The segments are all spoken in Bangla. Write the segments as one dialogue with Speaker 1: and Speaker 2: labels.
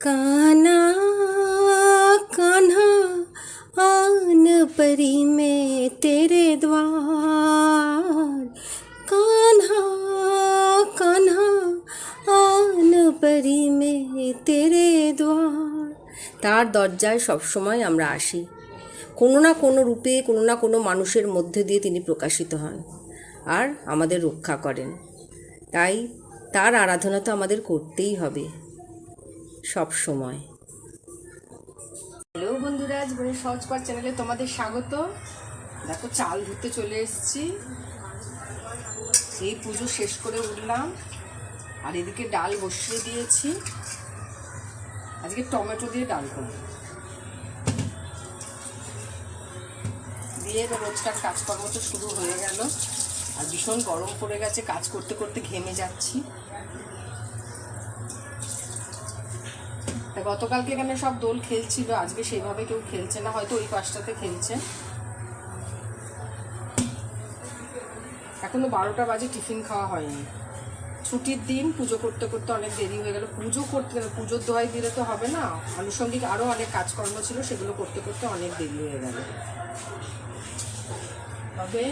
Speaker 1: কানা কানা আন পরি মে তেরে দ্বার কানা কানা আন পরি মে তেরে দ্বার তার দরজায় সবসময় আমরা আসি। কোনো না কোনো রূপে, কোনো না কোনো মানুষের মধ্যে দিয়ে তিনি প্রকাশিত হন আর আমাদের রক্ষা করেন। তাই তার আরাধনা তো আমাদের করতেই হবে। সব সময়। হ্যালো বন্ধুরা জীবনের সহজ পাঠ চ্যানেলে তোমাদের স্বাগত। দেখো, চাল ধুতে চলে এসেছি। এই পুজো শেষ করে উঠলাম। আর এদিকে ডাল বসিয়ে দিয়েছি। আজকে টমেটো দিয়ে ডাল করব। দিয়ে রোজকার কাজকর্ম তো শুরু হয়ে গেল। আর ভীষণ গরম পড়ে গেছে, কাজ করতে করতে ঘেমে যাচ্ছি তা গতকালকে এখানে সব দোল খেলছিল, আজকে সেইভাবে কেউ খেলছে না, হয়তো ওই পাশটাতে খেলছে। এখনও বারোটা বাজে, টিফিন খাওয়া হয়নি। ছুটির দিন পুজো করতে করতে অনেক দেরি হয়ে গেল। পুজো করতে গেলে পুজোর দোয়াই দিলে তো হবে না। আনুষঙ্গিক আরও অনেক কাজকর্ম ছিল, সেগুলো করতে করতে অনেক দেরি হয়ে গেল। তবে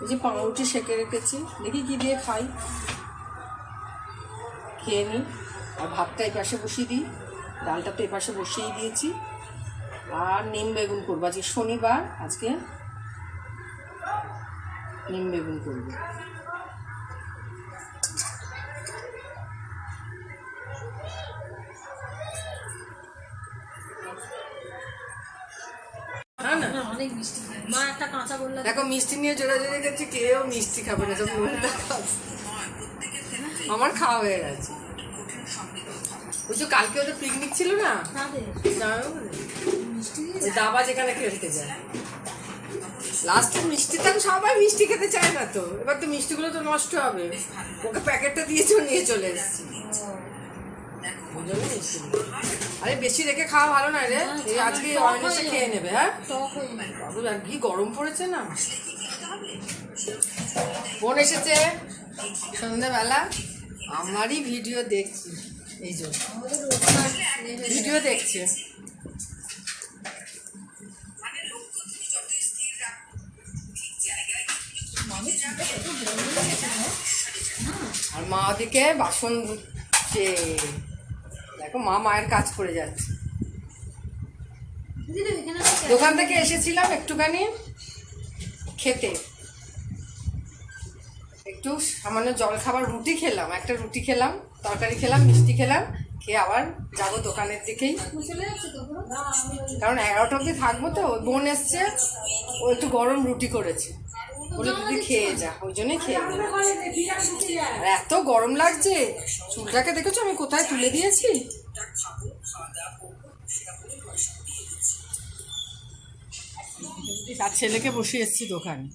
Speaker 1: এই যে পাউরুটি সেঁকে রেখেছি। দেখি কি দিয়ে খাই। খেয়ে নিই। আর ভাতটা এই পাশে বসিয়ে দিই। ডালটা তো এই পাশে বসিয়ে দিয়েছি। আর নিম বেগুন করব। আজকে শনিবার, আজকে নিম বেগুন করব। না?
Speaker 2: অনেক মিষ্টি। মা একটা কাঁচা বলল
Speaker 1: দেখো মিষ্টি নিয়ে জোরে জোরে গেছে কেউ মিষ্টি খাবে না সব মনটা আমার খাওয়া হয়ে গেছে। বুঝছ কালকে ওদের পিকনিক ছিল না? দাবা যেখানে খেলতে যায়। লাস্টে মিষ্টি তো সবাই মিষ্টি খেতে চায় না তো। এবার তো মিষ্টিগুলো তো নষ্ট হবে। ওকে প্যাকেটটা দিয়েছে নিয়ে চলে এসেছি ওই জন্য মিষ্টি নেই। আরে বেশি রেখে খাওয়া ভালো না রে। এই আজকে অনেসে খেয়ে নেবে হ্যাঁ?
Speaker 2: হয়ে
Speaker 1: বাবু আর কি গরম পড়েছে না? বোন এসেছে। সন্ধ্যাবেলা আমারই ভিডিও দেখছি। এই জন্য ভিডিও দেখছে। আর মা ওদিকে বাসন ধুচ্ছে দেখো মা মায়ের কাজ করে যাচ্ছে। দোকান থেকে এসেছিলাম একটুখানি খেতে। একটু সামান্য জল খাবার রুটি খেলাম একটা রুটি খেলাম তরকারি খেলাম মিষ্টি খেলাম খেয়ে আবার যাব দোকানের দিকেই। কারণ এগারোটা অবধি থাকব তো ওই বোন এসছে ও একটু গরম রুটি করেছে। বলে দিদি খেয়ে যা ওই জন্যই খেয়ে আর এত গরম লাগছে চুলটাকে দেখেছ আমি কোথায় তুলে দিয়েছি? তার ছেলেকে বসে এসছি দোকানে।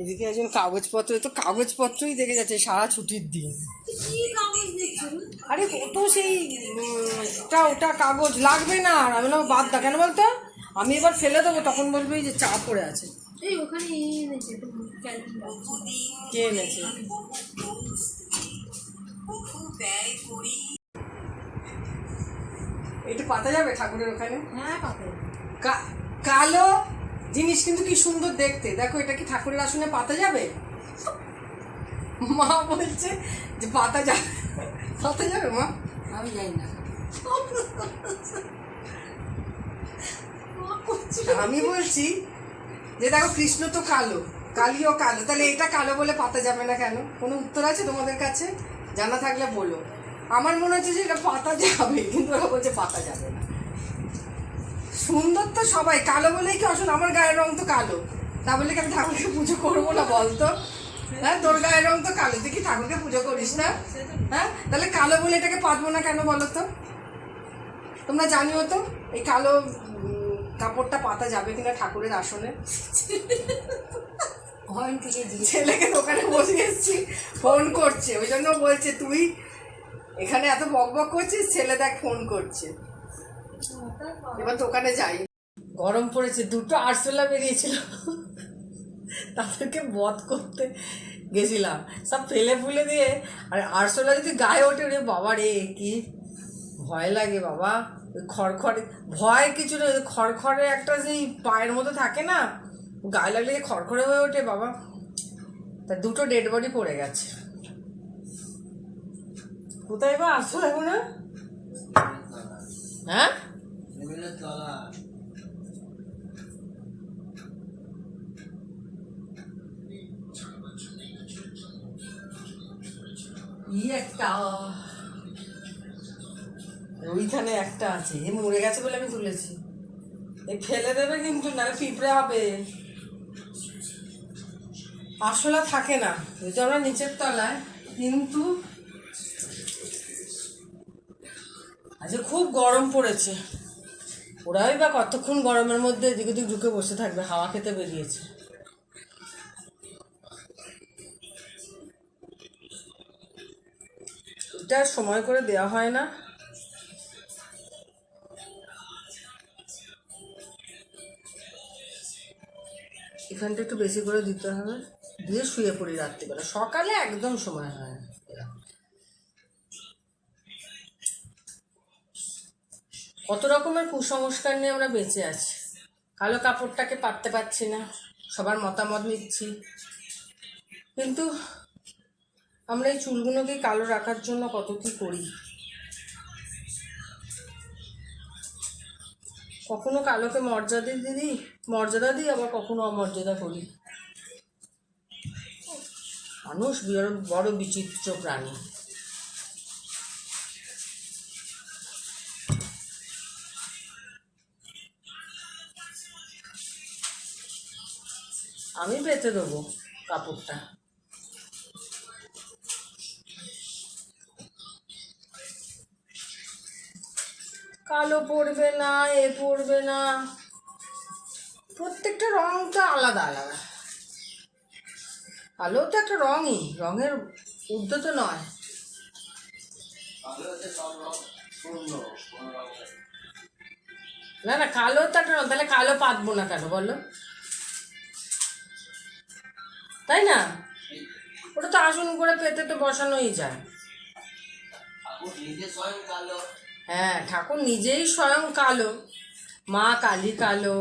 Speaker 1: এদিকে একজন কাগজপত্র তো কাগজপত্রই দেখে যাচ্ছে সারা ছুটির দিন। আরে কত সেই ওটা ওটা কাগজ লাগবে না আর। আমি বললাম বাদ দা কেন বলতো? আমি এবার ফেলে দেবো তখন বলবে এই যে চা পড়ে আছে।
Speaker 2: এই ওখানে
Speaker 1: কে এনেছে? একটু পাতা যাবে ঠাকুরের ওখানে?
Speaker 2: হ্যাঁ পাতে
Speaker 1: কালো জিনিস কিন্তু কি সুন্দর দেখতে। দেখো এটা কি ঠাকুরের আসনে পাতা যাবে? মা বলছে যে পাতা যাবে। পাতা যাবে মা?
Speaker 2: আমি যাই না।
Speaker 1: আমি বলছি যে দেখো কৃষ্ণ তো কালো কালিও কালো। তাহলে এটা কালো বলে পাতা যাবে না কেন? কোনো উত্তর আছে তোমাদের কাছে? জানা থাকলে বলো। আমার মনে হচ্ছে যে এটা পাতা যাবে কিন্তু ওরা বলছে পাতা যাবে না। সুন্দর তো সবাই কালো বলেই কি আসুন আমার গায়ের রং তো কালো। তা বলে কি আমি ঠাকুরকে পুজো করব না বলতো হ্যাঁ তোর গায়ের রং তো কালো তুই কি ঠাকুরকে পুজো করিস না? হ্যাঁ তাহলে কালো বলে এটাকে পাতবো না কেন বলো তো? তোমরা জানিও তো এই কালো কাপড়টা পাতা যাবে কিনা ঠাকুরের আসনে? ছেলেকে দোকানে বসে এসেছি ফোন করছে ওই জন্য বলছে তুই এখানে এত বক বক করছিস ছেলে দেখ ফোন করছে। এবার দোকানে যাই। গরম পড়েছে, দুটো আরশোলা বেরিয়েছিল। তাদেরকে বধ করতে গেছিলাম। সব ফেলে ফুলে দিয়ে, আর আরশোলা যদি গায়ে ওঠে রে বাবা রে, কি ভয় লাগে বাবা। ওই খড়খড়ে, ভয় কিছু না খড়খড়ে একটা সেই পায়ের মতো থাকে না, গায়ে লাগলে যে খড়খড়ে হয়ে ওঠে বাবা। তা দুটো ডেড বডি পড়ে গেছে। কোথায় বা আসছো এখন? হ্যাঁ? ই একটা ওইখানে একটা আছে। এ মরে গেছে বলে আমি তুলেছি। এ ফেলে দেবে কিন্তু না পিঁপড়ে হবে। আসলা থাকে না যে আমরা নিচের তলায়। কিন্তু আজ খুব গরম পড়েছে। ওরাই বা কতক্ষণ গরমের মধ্যে এদিক ওদিক ঢুকে বসে থাকবে, হাওয়া খেতে বেরিয়েছে। এটা সময় করে দেওয়া হয় না। এখানটা একটু বেশি করে দিতে হবে। দিয়ে শুয়ে পড়ি রাত্রিবেলা। সকালে একদম সময় হয় না। কত রকমের কুসংস্কার নিয়ে আমরা বেঁচে আছি। কালো কাপড়টাকে পারতে পারছি না, সবার মতামত নিচ্ছি। কিন্তু আমরা এই চুলগুলোকে কালো রাখার জন্য কত কি করি? কখনো কালোকে মর্যাদা দিই মর্যাদা দিই, আবার কখনো অমর্যাদা করি। মানুষ বড় বড় বিচিত্র প্রাণী। আমি পেতে দেবো কাপড়টা। কালো পড়বে না, এ পড়বে না। প্রত্যেকটা রং তো আলাদা আলাদা। কালো তো একটা রঙই, রঙের ঊর্ধ্ব তো নয়। না না, কালো তো একটা তাহলে কালো পাতবো না কেন বলো? তাই না? ওটা তো আসন করে পেতে তো বসানোই যায়। হ্যাঁ ঠাকুর নিজেই স্বয়ং কালো। মা কালী কালো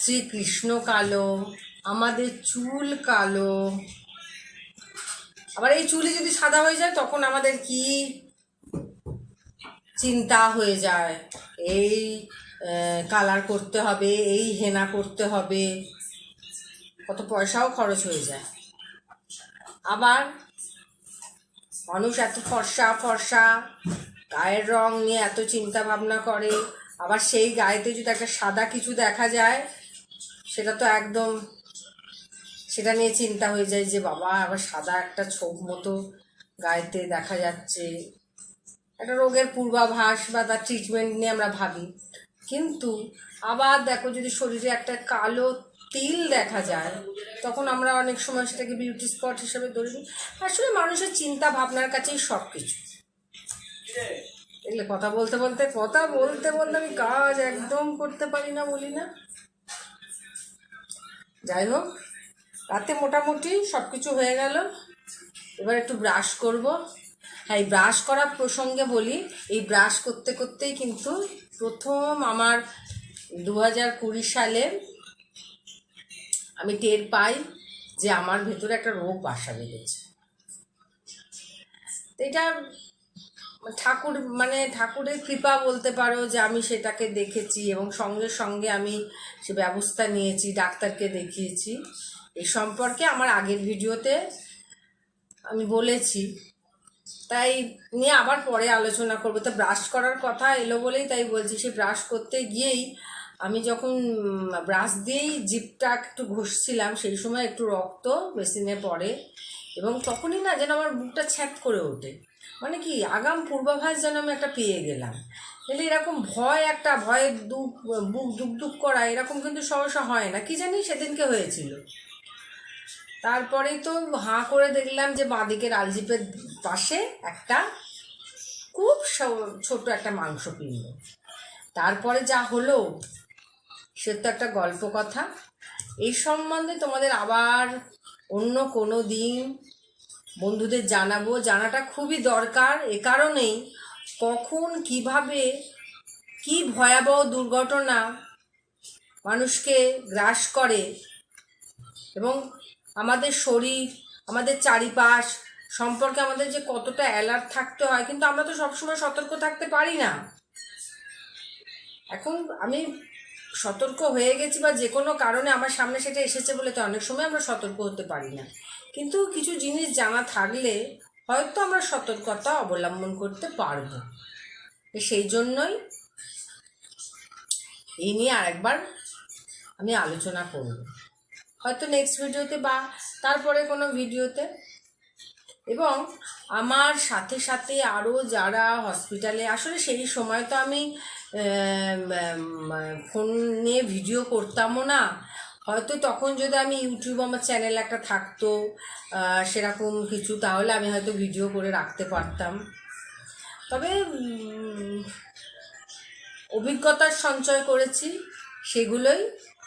Speaker 1: শ্রীকৃষ্ণ কালো আমাদের চুল কালো। আবার এই চুলই যদি সাদা হয়ে যায় তখন আমাদের কি চিন্তা হয়ে যায়। এই কালার করতে হবে এই হেনা করতে হবে। কত পয়সাও খরচ হয়ে যায়। আবার মানুষ এত ফর্সা ফর্সা, গায়ের রং নিয়ে এত চিন্তা ভাবনা করে, আবার সেই গায়েতে যদি একটা সাদা কিছু দেখা যায়, সেটা তো একদম সেটা নিয়ে চিন্তা হয়ে যায় যে বাবা, আবার সাদা একটা ছোপ মতো গায়েতে দেখা যাচ্ছে। একটা রোগের পূর্বাভাস বা তার ট্রিটমেন্ট নিয়ে আমরা ভাবি। কিন্তু আবার দেখো যদি শরীরে একটা কালো তিল দেখা যায়, তখন আমরা অনেক সময় সেটাকে বিউটি স্পট হিসেবে ধরে নিই। আসলে মানুষের চিন্তা ভাবনার কাছেই সব কিছু দেখলে কথা বলতে বলতে, কথা বলতে বলতে আমি কাজ একদম করতে পারি না, বলি না। যাই হোক, রাতে মোটামুটি সব কিছু হয়ে গেল। এবার একটু ব্রাশ করব। হ্যাঁ এই ব্রাশ করার প্রসঙ্গে বলি, এই ব্রাশ করতে করতেই কিন্তু প্রথম আমার দু হাজার কুড়ি সালে আমি টের পাই যে আমার ভেতরে একটা রোগ বাসা বেঁধেছে। এটা ঠাকুর মানে ঠাকুরের কৃপা বলতে পারো যে আমি সেটাকে দেখেছি এবং সঙ্গে সঙ্গে আমি সে ব্যবস্থা নিয়েছি, ডাক্তারকে দেখিয়েছি। এই সম্পর্কে আমার আগের ভিডিওতে আমি বলেছি। তাই নিয়ে আবার পরে আলোচনা করব। তো ব্রাশ করার কথা এলো বলেই তাই বলছি, সে ব্রাশ করতে গিয়েই আমি যখন ব্রাশ দিয়েই জিপটা একটু ঘষছিলাম, সেই সময় একটু রক্ত মেশিনে পড়ে এবং তখনই না যেন আমার বুকটা ছ্যাত করে ওঠে। মানে কি, আগাম পূর্বাভাস যেন আমি একটা পেয়ে গেলাম। তাহলে এরকম ভয় একটা ভয়ের দুঃখ বুক দুক দুক করা, এরকম কিন্তু সহসা হয় না। কি জানি সেদিনকে হয়েছিল। তারপরেই তো হাঁ করে দেখলাম যে বাঁদিকের আলজিপের পাশে একটা খুব ছোট একটা মাংস পিণ্ড তারপরে যা হলো সে তো একটা গল্প কথা। এই সম্বন্ধে তোমাদের আবার অন্য কোনো দিন বন্ধুদের জানাব। জানাটা খুবই দরকার, এ কারণেই কখন, কীভাবে, কি ভয়াবহ দুর্ঘটনা মানুষকে গ্রাস করে এবং আমাদের শরীর, আমাদের চারিপাশ সম্পর্কে আমাদের যে কতটা অ্যালার্ট থাকতে হয়, কিন্তু আমরা তো সবসময় সতর্ক থাকতে পারি না। এখন আমি সতর্ক হয়ে গেছি বা যে কোনো কারণে আমার সামনে সেটা এসেছে বলে তো অনেক সময় আমরা সতর্ক হতে পারি না। কিন্তু কিছু জিনিস জানা থাকলে হয়তো আমরা সতর্কতা অবলম্বন করতে পারব। সেই জন্যই এই নিয়ে আরেকবার আমি আলোচনা করব। হয়তো নেক্সট ভিডিওতে বা তারপরে কোনো ভিডিওতে এবং আমার সাথে সাথে আরও যারা হসপিটালে আসলে সেই সময় তো আমি ফোন নিয়ে ভিডিও করতামও না। হয়তো তখন যদি আমি ইউটিউব আমার চ্যানেল একটা থাকতো সেরকম কিছু, তাহলে আমি হয়তো ভিডিও করে রাখতে পারতাম। তবে অভিজ্ঞতার সঞ্চয় করেছি, সেগুলোই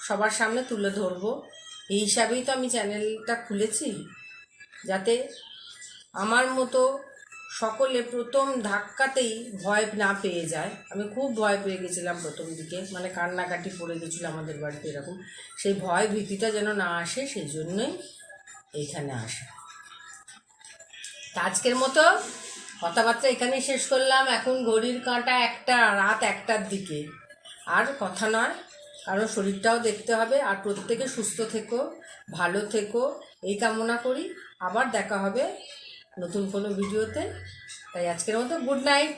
Speaker 1: সবার সামনে তুলে ধরবো। এই হিসাবেই তো আমি চ্যানেলটা খুলেছি, যাতে আমার মতো সকলে প্রথম ধাক্কাতেই ভয় না পেয়ে যায়। আমি খুব ভয় পেয়ে গেছিলাম প্রথম দিকে। মানে কান্নাকাটি পড়ে গেছিল আমাদের বাড়িতে এরকম। সেই ভয় ভীতিটা যেন না আসে, সেই জন্যই এইখানে আসা। আজকের মতো কথাবার্তা এখানেই শেষ করলাম। এখন ঘড়ির কাঁটা একটা, রাত একটার দিকে। আর কথা নয়, কারণ শরীরটাও দেখতে হবে। আর প্রত্যেকে সুস্থ থেকো, ভালো থেকো। এই কামনা করি। আবার দেখা হবে নতুন কোনো ভিডিওতে। তাই আজকের মতো গুড নাইট।